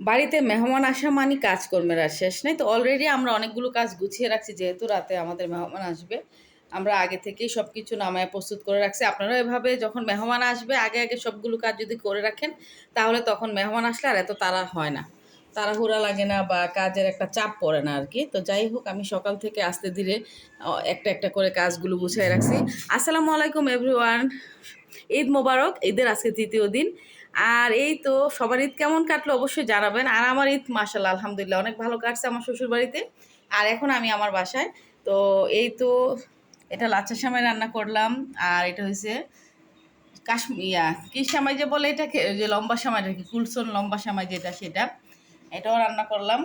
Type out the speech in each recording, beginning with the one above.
বাড়িতে মেহমান আসা মানে কাজকর্মের আর শেষ নেই। তো অলরেডি আমরা অনেকগুলো কাজ গুছিয়ে রাখছি, যেহেতু রাতে আমাদের মেহমান আসবে, আমরা আগে থেকেই সব কিছু নামায় প্রস্তুত করে রাখছি। আপনারা এভাবে যখন মেহমান আসবে, আগে আগে সবগুলো কাজ যদি করে রাখেন, তাহলে তখন মেহমান আসলে আর এত তাড়া হয় না। তাড়াহুড়া লাগে না বা কাজের একটা চাপ পড়ে না আর কি। তো যাই হোক, আমি সকাল থেকে আস্তে ধীরে একটা একটা করে কাজগুলো গুছিয়ে রাখছি। আসসালামু আলাইকুম এভরিওয়ান ঈদ মোবারক, ঈদের আজকে তৃতীয় দিন। আর এই তো সবার ঈদ কেমন কাটলো অবশ্যই জানাবেন। আর আমার ঈদ মাসাল্লাহ আলহামদুলিল্লাহ, অনেক ভালো কাটছে আমার শ্বশুর বাড়িতে আর এখন আমি আমার বাসায়। তো এই তো এটা লাচ্চা সামাই রান্না করলাম। আর এটা হয়েছে কাশ্মীর ইয়া, কি সামাই যে বলে এটাকে? যে লম্বা সামাই আর কি কুলসন লম্বা সামাই যেটা, সেটা। এটাও রান্না করলাম।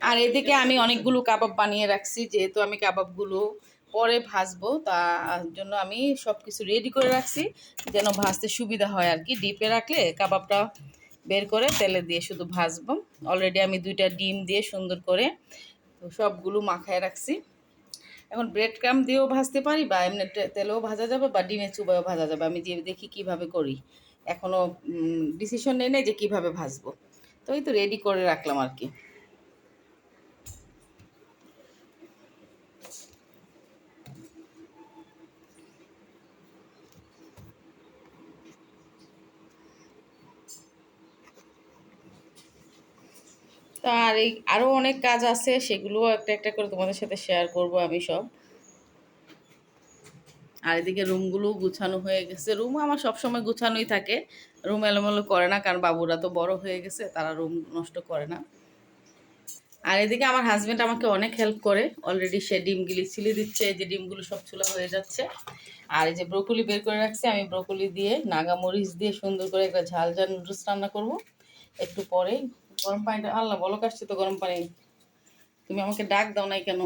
আর এদিকে আমি অনেকগুলো কাবাব বানিয়ে রাখছি, যেহেতু আমি কাবাবগুলো পরে ভাজবো, তার জন্য আমি সব কিছু রেডি করে রাখছি, যেন ভাজতে সুবিধা হয় আর কি। ডিপে রাখলে কাবাবটা বের করে তেলে দিয়ে শুধু ভাজবো। অলরেডি আমি দুইটা ডিম দিয়ে সুন্দর করে সবগুলো মাখায় রাখছি। এখন ব্রেড ক্রাম দিয়েও ভাজতে পারি বা এমনি তেলেও ভাজা যাবে বা ডিমের চুবাইও ভাজা যাবে। আমি যে দেখি কীভাবে করি। এখনও ডিসিশন নেই নাই যে কীভাবে ভাজবো। তো এই তো রেডি করে রাখলাম আর কি। তা আর এই আরও অনেক কাজ আছে, সেগুলোও একটা একটা করে তোমাদের সাথে শেয়ার করব আমি সব। আর এদিকে রুমগুলো গুছানো হয়ে গেছে। রুম আমার সবসময় গুছানোই থাকে। রুম এলোমেলো করে না, কারণ বাবুরা তো বড় হয়ে গেছে, তারা রুম নষ্ট করে না। আর এদিকে আমার হাজব্যান্ড আমাকে অনেক হেল্প করে। অলরেডি সে ডিমগুলি ছিলে দিচ্ছে, এই যে ডিমগুলো সব চুলা হয়ে যাচ্ছে। আর এই যে ব্রোকলি বের করে রাখছি, আমি ব্রোকলি দিয়ে নাগামরিচ দিয়ে সুন্দর করে একটা ঝাল ঝাল নুডলস রান্না করব। একটু পরেই গরম পানিটা আল্লাহ বলো কাশছে তো গরম পানি। তুমি আমাকে ডাক দাও নাই কেন?